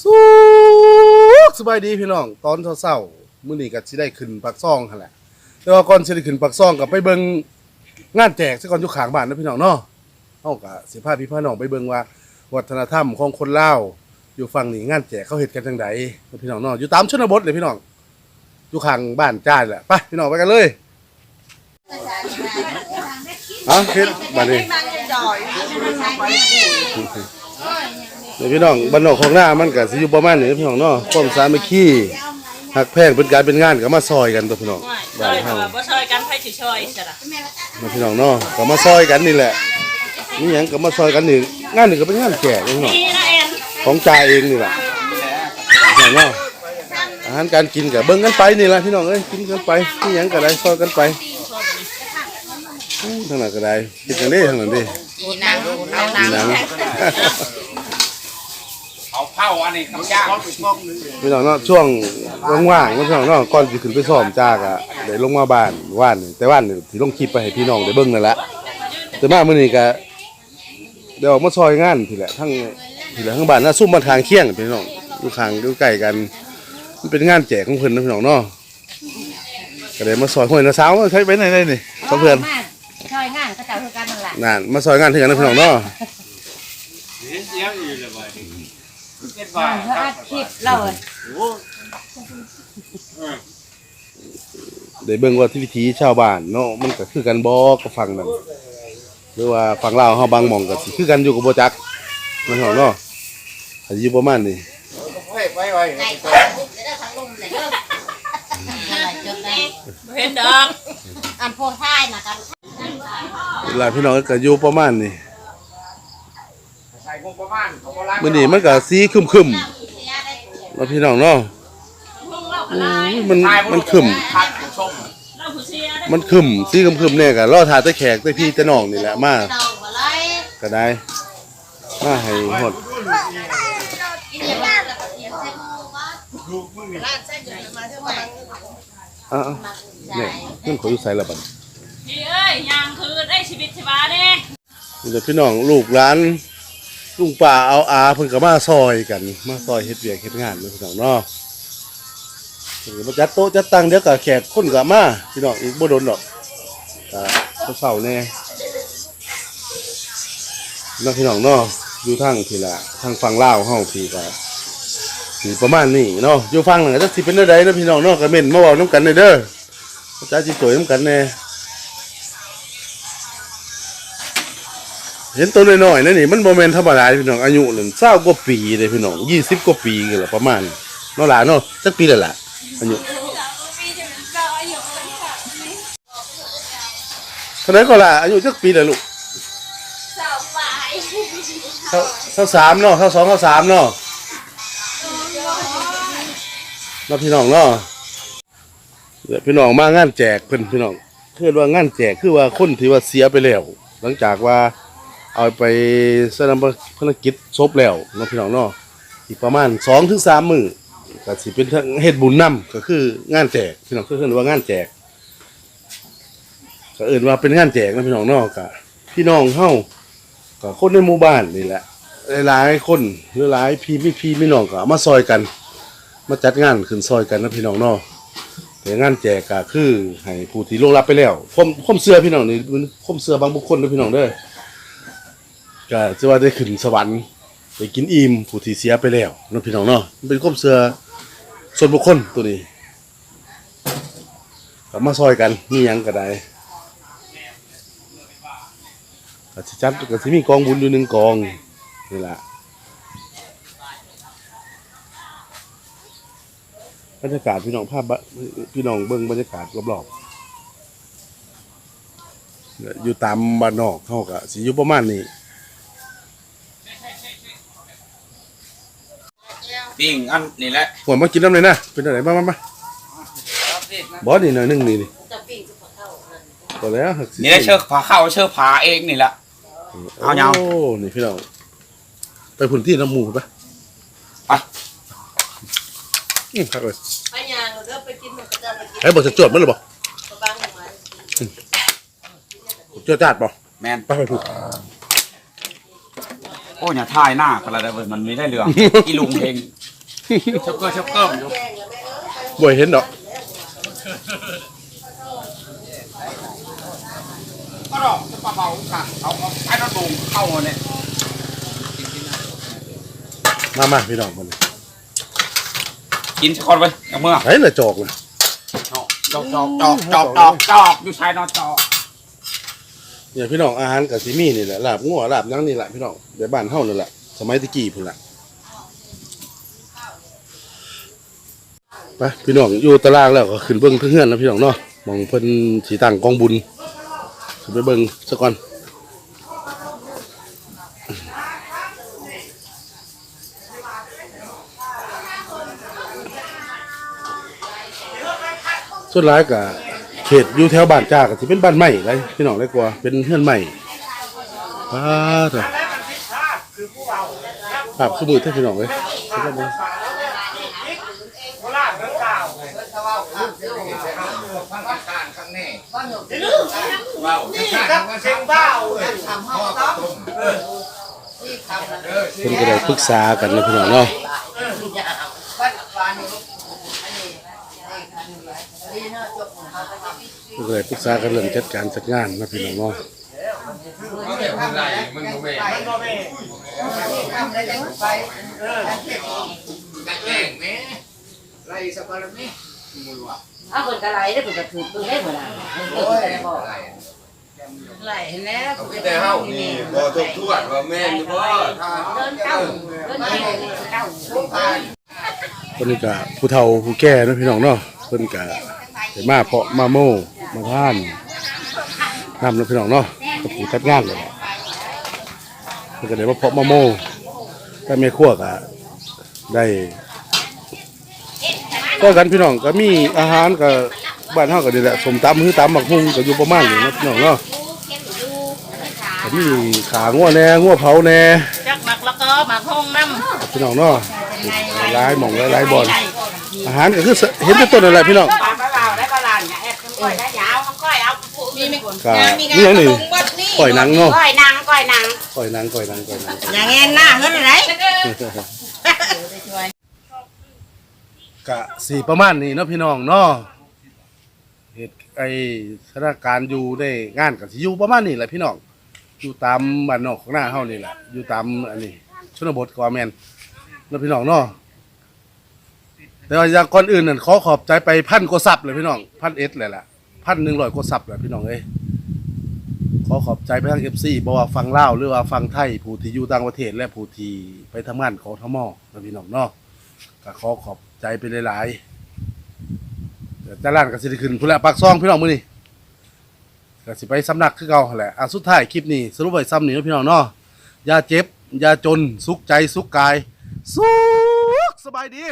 สุขสบายดีพี่น้อง ตอนเช้าๆมื้อนี้ก็สิได้ขึ้นปักซ่องหั่นแหละแต่ว่าก่อนสิได้ขึ้นปักซ่องก็ไปเบิ่งงานแจกซะก่อนอยู่ข้างบ้านนะพี่น้องเนาะเฮาก็สิพาพี่พาน้องไปเบิ่งว่า วัฒนธรรมของคนลาวอยู่ฝั่งนี้งานแจกเขาเฮ็ดกันจังไดพี่น้องเนาะอยู่ตามชนบทเลยพี่น้องอยู่ข้างบ้านจ้าแหละไปพี่น้องไปกันเลยเอาเฮ็ดบัดนี้ เดี๋ยวพี่น้องบ้านนอกของหน้ามันก็สิอยู่ประมาณนี้พี่น้องเนาะความสามัคคีหักแพงเป็นการเป็นงานก็มาซอยกันตัวพี่น้องช่บ้าวนยแต่เฮาว่าบ่ช่วยกันไผสิช่วยซะล่ะมาพี่น้องเนาะก็มาซอยกันนี่แหละนี่หยังก็มาซอยกันนี่งานนี่ก็เป็นงานแก่พี่น้อง นี่นะแอนของจ่าเองนี่แหละพี่น้องเนาะอาหารการกินก็เบิ่งกันไปนี่แหละพี่น้องเอ้ยกินกันไปนี่หยังก็ได้ซอยกันไปอืมทางนั้นก็ได้คิดกันเด้ทางนั้นเด้มีนางเอานานี่งหนัง เอาเผาอันนี้คำยากพี่น้องเนาะช่วงว่างๆพี่น้องเนาะก่อนสิขึ้นไปซ้อมจากอะได้ลงมาบ้านว่านนี่แต่ว่านนี่สิลงคลิปไปให้พี่น้องได้เบิ่งนั่นแหละแต่มามื้อนี้ก็ได้ออกมาซอยงานทีแหละทั้งทีแหละทั้งบ้านน่ะซุ่มบ้านทางเคียงพี่น้องอยู่ข้างอยู่ใกล้กันมันเป็นงานแจกของเพิ่นนะพี่น้องเนาะก็เลยมาซอยห้วยนะสาวใช้ไปไหนได้นี่กับเพื่อนมาช่วยงานก็จะคือกันนั่นแหละนั่นมาซอยงานที่กันนะพี่น้องเนาะ เสียอยู่เลยไป เป็นเอว่าอเขาอัดคลิปเราเลยได้เบิ่งว่าที่วิถีชาวบ้านเนาะมันก็คือกันบ่กับฝั่งนั้นหรือว่าฝั่งลาวเฮาบางหม่องก็สิคือกันอยู่กับบ่จักมันเฮาเนาะอาจสิอยู่ประมาณนี้ไปไปไว้บ่เห็นดอกอันโพท้ายนะครับหลายพี่น้องก็อยู่ประมาณนี้ใส่งบประ มาณของโบราณมื้อนี้มันก็สีครึมๆเนาะพี่น้องเนาะอืมมันมันครึมพัดผู้ชมเราผู้เสียได้มันครึมสีครึมๆเนี่ยก็รอท่าแต่แขกแต่พี่แต่น้องนี่แหละมาเราก็เลยก็ได้มาให้ฮอดกินยาแล้วก็เสียงใส่มือว่าอ้าวๆเนี่ยเงินเขาอยู่ไสล่ะบัดพี่เอ้ยยามคืนได้ชีวิตชีวาเด้นี่แหละพี่น้องลูกหลาน ลุงป่าเอาอาเพิ่นก็มาซอยกัน มาซอยเฮ็ดเวียกเฮ็ดงานเลยพี่น้องเนาะเพิ่นก็มาจัดโต๊ะจัดตังเดี๋ยวก็แขกคนก็มาพี่น้องอีกบ่โดนดอกก็เศร้าแน่เนาะพี่น้องเนาะอยู่ทางพี่ละทางฝั่งลาวเฮาพี่ก็สิประมาณนี้เนาะอยู่ฝั่งนั้นก็จักสิเป็นจังไดเนาะพี่น้องเนาะก็เม่นมาเว้านํกันเด้อเด้อจ้าสิจ่วยนํกันแน่ เห็นตัวน้อยๆนั่นนี่มันโมเมนธรรมดาพี่น้องอายุหนึ่งเศร้ากว่าปีเลยพี่น้องยี่สิบกว่าปีกันละประมาณเนาะหลานเนาะสักปีละละอายุเท่าไหร่ก็ละอายุสักปีละลูกเท่าเท่าสามเนาะเท่าสองเท่าสามเนาะเนาะพี่น้องเนาะเดี๋ยวพี่น้องมางานแจกเพิ่นพี่น้องคือว่างานแจกคือว่าคนที่ว่าเสียไปแล้ว หลังจากว่า เอาไปแสดงภารกิจศพแล้วเนาะพี่น้องเนาะอีกประมาณสองถึงสามมือก็สิเป็นทั้งเฮ็ดบุญนํก็คืองานแจกพี่น้องเคือเรียกว่างานแจกก็เอื่นว่าเป็นงานแจกนะพี่น้องเนาะก็พี่น้องเฮาก็คนในหมู่บ้านนี่แหละหลายๆคนหรือหลายพี่มีพี่มีน้องก็มาซอยกัน มาจัดงานขึ้นซอยกันนะพี่น้องเนาะแต่งานแจกก็คือให้ผู้ที่ล่งลับไปแล้วผมผมเสื้อพี่น้องนี่ผมเสื้อบางบุคคลนะพี่น้องเด้อ ก็จะว่าได้ขึ้นสวรรค์ไปกินอิ่มผู้ที่เสียไปแล้วเนาะพี่น้องเนาะเป็นความเชื่อส่วนบุคคลตัวนี้ก็มาซอยกันมีหยังก็ได้ก็สิจัดก็สิมีกองบุญอยู่หนึ่งกองนี่แหละบรรยากาศพี่น้องภาพบะพี่น้องเบิ่งบรรยากาศรอบๆอยู่ตามบ้านนอกเขาก็สิอยู่ประมาณนี้ ปิ้งอันนี่แหละหัวมากินน้ำเลยนะเป็นอะไรมามามาบอสนี่หน่อยหนึงนี่นี่ก็แล้วหักสินี่ได้เชือกผาเข้าเชือกผาเองนี่แหละ เอายังโอ้นี่พี่น้องไปพื้นที่น้ำหมูไปไปอืมครับเลยไปยางเราไปกินมันก็จะไปกินให้บอกจะจวดมั้ยหรือเปล่ากระบังมาเจ้าจาดบ่แมนไปไปถูกโอ้ยอย่าท่ายหน้ากันละเด้อเว้ยมันไม่ได้เรื่อง อีลุงเฮง ช็อกเกอร์ช็อกเกอร์อยู่บ่เห็นดอกก็ดอกจะปลาเบาค่ะเอาเอาไอ้น้องลงเข้าเนี่ยมามาพี่น้องมันกินสักคนไปเอาเมื่อไหนละจอกน่ะจอกจอกจอกจอกจอกจอกอยู่ชายนอนจอกเนี่ยพี่น้องอาหารกับซิมีนี่แหละลาบงัวลาบหยังนี่แหละพี่น้องเดี๋ยวบ้านเฮานั่นแหละสมัยตะกี้พุ่นล่ะ ไปพี่น้องอยู่ตารางแล้วก็ขึ้นเบิ่งเพื่อนแล้วพี่น้องเนาะมองเพิ่นสีตั้งกองบุญขึ้นไปเบิ่งซะก่อนส่วนหลายก็เขตอยู่แถวบ้านจ้าก็สิเป็นบ้านใหม่เลยพี่น้องเลยกว่าเป็นเฮือนใหม่ป้าเถอะภาพคือมือเท่าพี่น้องเลย เอาไปเบิ่งเพิ่นก็ได้ปรึกษากันนะพี่น้องเนาะเพิ่นก็ได้ปรึกษากันเรื่องจัดการจัดงานนะพี่น้องเนาะ เอาเปิดกระไรได้เปิดกระถือปืนได้หมดอะโอ้ยไหลแล้วแต่เฮานี่บ่ทบทวนว่าแม่นบ่ถ้าเดินเก้าเดินเก้าเพิ่นก็ผู้เฒ่าผู้แก่นะพี่น้องเนาะเพิ่นก็ได้มาเพาะมาโมมาทานนำนะพี่น้องเนาะกับผู้จัดงานเลยเพิ่นก็ได้มาเพาะมาโมแต่แม่ครัวก็ได้ ก็กันพี่น้องก็มีอาหารก็บ้านเฮาก็นี่แหละสมตำคือตำบักหุ่งก็อยู่ประมาณนี้นะพี่น้องเนาะก็มีขางัวแหน่งัวเผาแหน่จักหมักแล้วก็หมักห้องน้ำพี่น้องเนาะหลายหม่องหลายๆบอลอาหารก็คือเห็นแต่ต้นอะไรพี่น้องปลาปลาเบาได้ปลาหลานเนี่ยแอบก้อยได้ยาวก้อยเอาผู้มีไม่ก็นี่อย่างนี้ปล่อยหนังเนาะก้อยนางก้อยนางปล่อยหนังปล่อยหนังปล่อยหนังอย่างเงี้ยหน้าเงินอะไร กะสี่ประมาณนี้เนาะพี่น้องเนาะเหตุไอสถานการณ์อยู่ได้งานกับสิอยู่ประมาณนี้แหละพี่น้องอยู่ตามบ้านนอกของหน้าเฮานี่แหละอยู่ตามอันนี้ชนบทกวาแมนเนาะพี่น้องเนาะแต่ว่าอย่างก่อนอื่นนั่นขอขอบใจไปพันกว่าซับเลยพี่น้องพันเอสเลยล่ะพันหนึ่งร้อยกว่าซับเลยพี่น้องเอ้ยขอขอบใจไปทางเอฟซีบอกว่าฟังเล่าวหรือว่าฟังไทยผู้ที่อยู่ต่างประเทศและผู้ที่ไปทำงานของทมอนะพี่น้องเนาะก็ขอขอบ ใจไปหลายๆเดี๋ยวแต่ร้านก็สิได้ขึ้นพุ่นละปากซองพี่น้องมื้อนี้ก็สิไปสำนักคือเก่าแหละอะสุดท้ายคลิปนี้สรุปไว้ซ้ำนี่เนาะพี่น้องเนาะอย่าเจ็บอย่าจนสุขใจสุขกาย สุขสบายดี